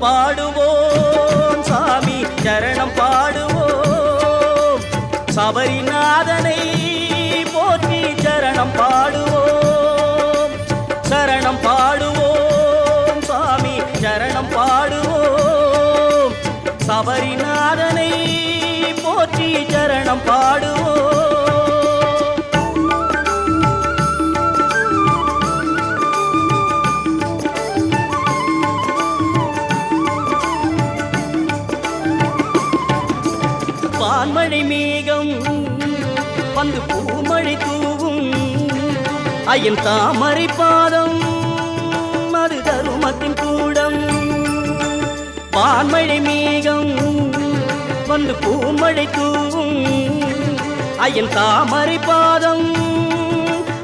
பாடுவோம். சாமி சரணம் பாடுவோம். சபரிநாதனை போற்றி சரணம் பாடுவோம். சரணம் பாடுவோம். சாமி சரணம் பாடுவோம். சபரிநாதனை போற்றி சரணம் பாடு பான்மழை மேகம் வந்து பூமழை தூவும். ஐயன் தாமரை பாதம் அது தருமத்தின் கூடம். பான்மழை மேகம் வந்து பூமழை தூவும். ஐயன் தாமரை பாதம்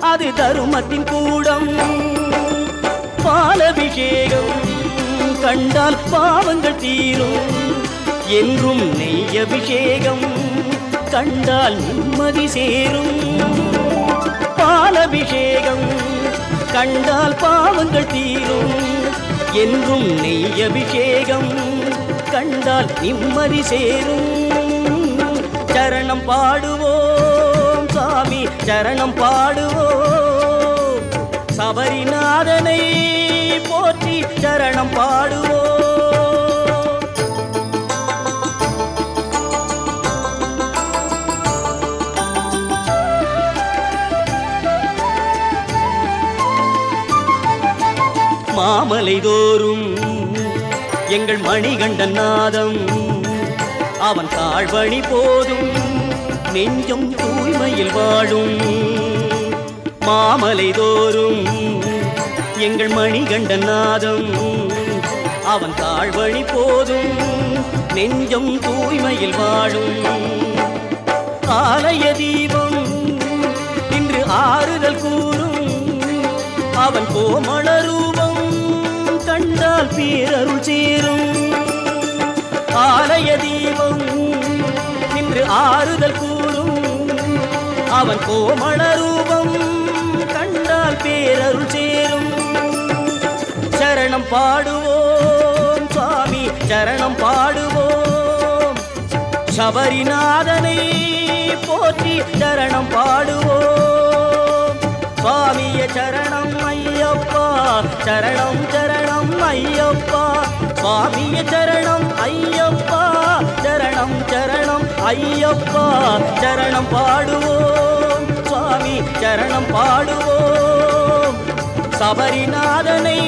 அது தருமத்தின் கூடம். பாலபிஷேகம் கண்டால் பாவங்கள் தீரும். என்றும் நெய் அபிஷேகம் கண்டால் நிம்மதி சேரும். பாலபிஷேகம் கண்டால் பாவங்கள் தீரும். என்றும் நெய் அபிஷேகம் கண்டால் நிம்மதி சேரும். சரணம் பாடுவோம் சாமி சரணம் பாடுவோம். சபரிநாதனை போற்றி சரணம் பாடுவோம். மாமலை தோறும் எங்கள் மணிகண்டன் நாதம் அவன் தாழ்வழி போதும் நெஞ்சம் தூய்மையில் வாழும். மாமலை தோறும் எங்கள் மணிகண்டன் நாதம் அவன் தாழ்வழி போதும் நெஞ்சம் தூய்மையில் வாழும். ஆலய தீபம் இன்று ஆறுதல் கூறும் அவன் கோமளர் அவன் கோமள ரூபம் கண்டால் பேரருள் சேரும். சரணம் பாடுவோம் சுவாமி சரணம் பாடுவோம். சபரிநாதனை போற்றி சரணம் பாடுவோம். சுவாமிய சரணம் ஐயப்பா சரணம் சரணம் ஐயப்பா. சுவாமிய சரணம் ஐயப்பா சரணம் சரணம் ஐயப்பா. சரணம் பாடுவோம். சரணம் பாடுவோம். சபரிநாதனை